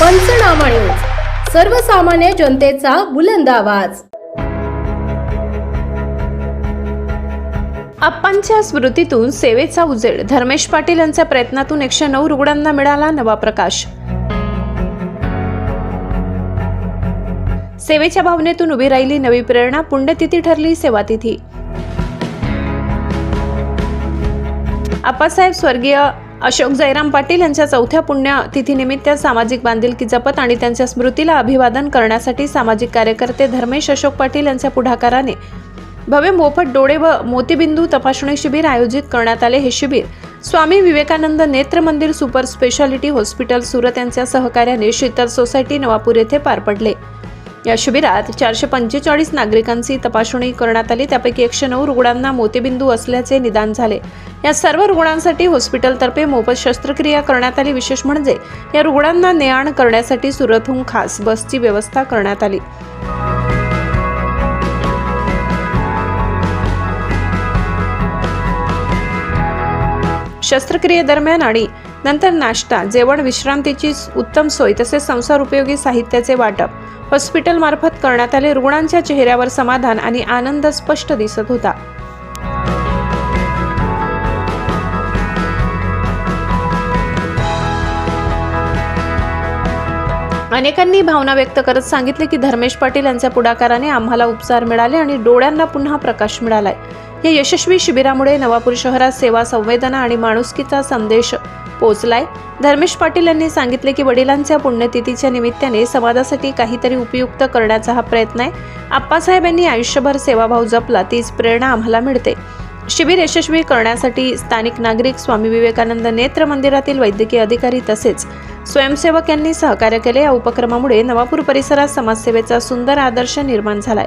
पंचनामा न्यूज. सर्वसामान्य जनतेचा बुलंद आवाज. आप्पांच्या स्मृतीतून सेवेचा उजेड. धर्मेश पाटील यांच्या प्रयत्नातून एकशे नऊ रुग्णांना मिळाला नवा प्रकाश. सेवेच्या भावनेतून उभी राहिली नवी प्रेरणा. पुण्यतिथी ठरली सेवातिथी. आप्पासाहेब स्वर्गीय अशोक जयराम पाटील यांच्या चौथ्या पुण्यतिथीनिमित्त सामाजिक बांधिलकी जपत आणि त्यांच्या स्मृतीला अभिवादन करण्यासाठी सामाजिक कार्यकर्ते धर्मेश अशोक पाटील यांच्या पुढाकाराने भव्य मोफत डोळे व मोतीबिंदू तपासणी शिबिर आयोजित करण्यात आले. हे शिबिर स्वामी विवेकानंद नेत्र मंदिर सुपर स्पेशालिटी हॉस्पिटल सुरत यांच्या सहकार्याने शीतल सोसायटी नवापूर येथे पार पडले. या शिबिरात चारशे पंचेचाळीस नागरिकांची तपासणी करण्यात आली. त्यापैकी एकशे नऊ रुग्णांना मोतीबिंदू असल्याचे निदान झाले. या सर्व रुग्णांसाठी हॉस्पिटलतर्फे मोफत शस्त्रक्रिया करण्यात आली. विशेष म्हणजे या रुग्णांना ने आण करण्यासाठी सुरतहून खास बसची व्यवस्था करण्यात आली. शस्त्रक्रियेदरम्यान आणि नंतर नाश्ता जेवण विश्रांतीची उत्तम सोय तसेच संसार उपयोगी साहित्याचे वाटप. हॉस्पिटलमार्फत करण्यात आले रुग्णांच्या चेहऱ्यावर समाधान आणि आनंद स्पष्ट दिसत होता. अनेकांनी भावना व्यक्त करत सांगितले की धर्मेश पाटील यांच्या पुढाकाराने आम्हाला उपचार मिळाले आणि डोळ्यांना पुन्हा प्रकाश मिळालाय. या यशस्वी शिबिरामुळे नवापूर शहरात सेवा संवेदना आणि माणुसकीचा संदेश पोहोचलाय धर्मेश पाटील यांनी सांगितले की वडिलांच्या पुण्यतिथीच्या निमित्ताने समाजासाठी काहीतरी उपयुक्त करण्याचा हा प्रयत्न आहे. आप्पासाहेब यांनी आयुष्यभर सेवाभाव जपला तीच प्रेरणा आम्हाला मिळते. शिबिर यशस्वी करण्यासाठी स्थानिक नागरिक स्वामी विवेकानंद नेत्र मंदिरातील वैद्यकीय अधिकारी तसेच स्वयंसेवक यांनी सहकार्य केले. या उपक्रमामुळे नवापूर परिसरात समाजसेवेचा सुंदर आदर्श निर्माण झालाय.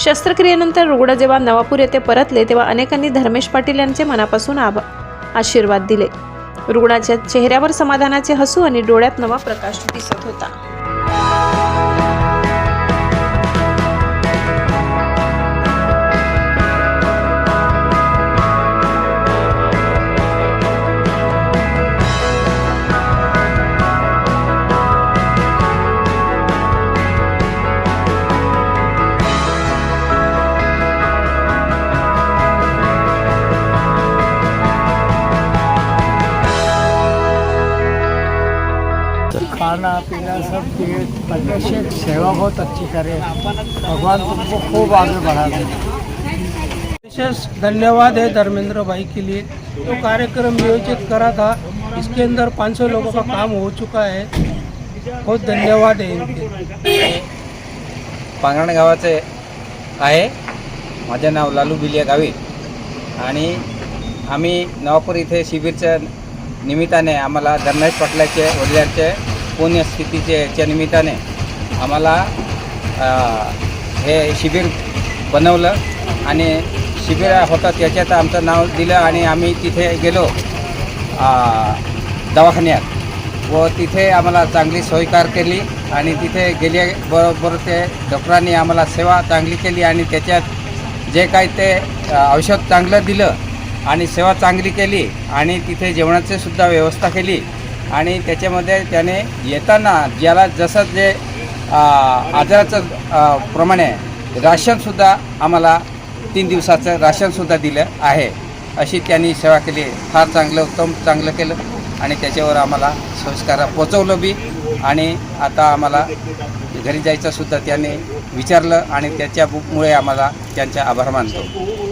शस्त्रक्रियेनंतर रुग्ण जेव्हा नवापूर येथे परतले तेव्हा अनेकांनी धर्मेश पाटील यांचे मनापासून आभ आशीर्वाद दिले. रुग्णाच्या चेहऱ्यावर समाधानाचे हसू आणि डोळ्यात नवा प्रकाश दिसत होता. खाना पीना सब दिए बच्चे सेवा बहुत अच्छी करे। भगवान तुमको खूब आगे बढ़ा दे। विशेष धन्यवाद है धर्मेंद्र भाई के लिए। तो कार्यक्रम नियोजित करा था। इसके अंदर 500 लोगों का काम हो चुका है। बहुत धन्यवाद है इनके। पांगण गावाचे आहे. माझे नाव लालू बिलिया गावित आणि आम्ही नवापूर इथे शिबिरच्या निमित्ताने आम्हाला धर्मेश पाटलाचे वडिलांचे पुण्यस्थितीच्या निमित्ताने आम्हाला हे शिबिर बनवलं आणि शिबिर होतं त्याच्यात आमचं नाव दिलं आणि आम्ही तिथे गेलो दवाखान्यात व तिथे आम्हाला चांगली सोयकार केली आणि तिथे गेल्याबरोबर ते डॉक्टरांनी आम्हाला सेवा चांगली केली आणि त्याच्यात जे काही ते औषध चांगलं दिलं आणि सेवा चांगली केली आणि तिथे जेवणाची सुद्धा व्यवस्था केली आणि त्याच्यामध्ये त्याने येताना ज्याला जसं जे आजाराचं प्रमाण आहे राशनसुद्धा आम्हाला तीन दिवसाचं राशनसुद्धा दिलं आहे. अशी त्यांनी सेवा केली. फार चांगलं उत्तम चांगलं केलं आणि त्याच्यावर आम्हाला संस्कार पोचवलं बी आणि आता आम्हाला घरी जायचंसुद्धा त्याने विचारलं आणि त्याच्यामुळे आम्हाला त्यांचा आभार मानतो.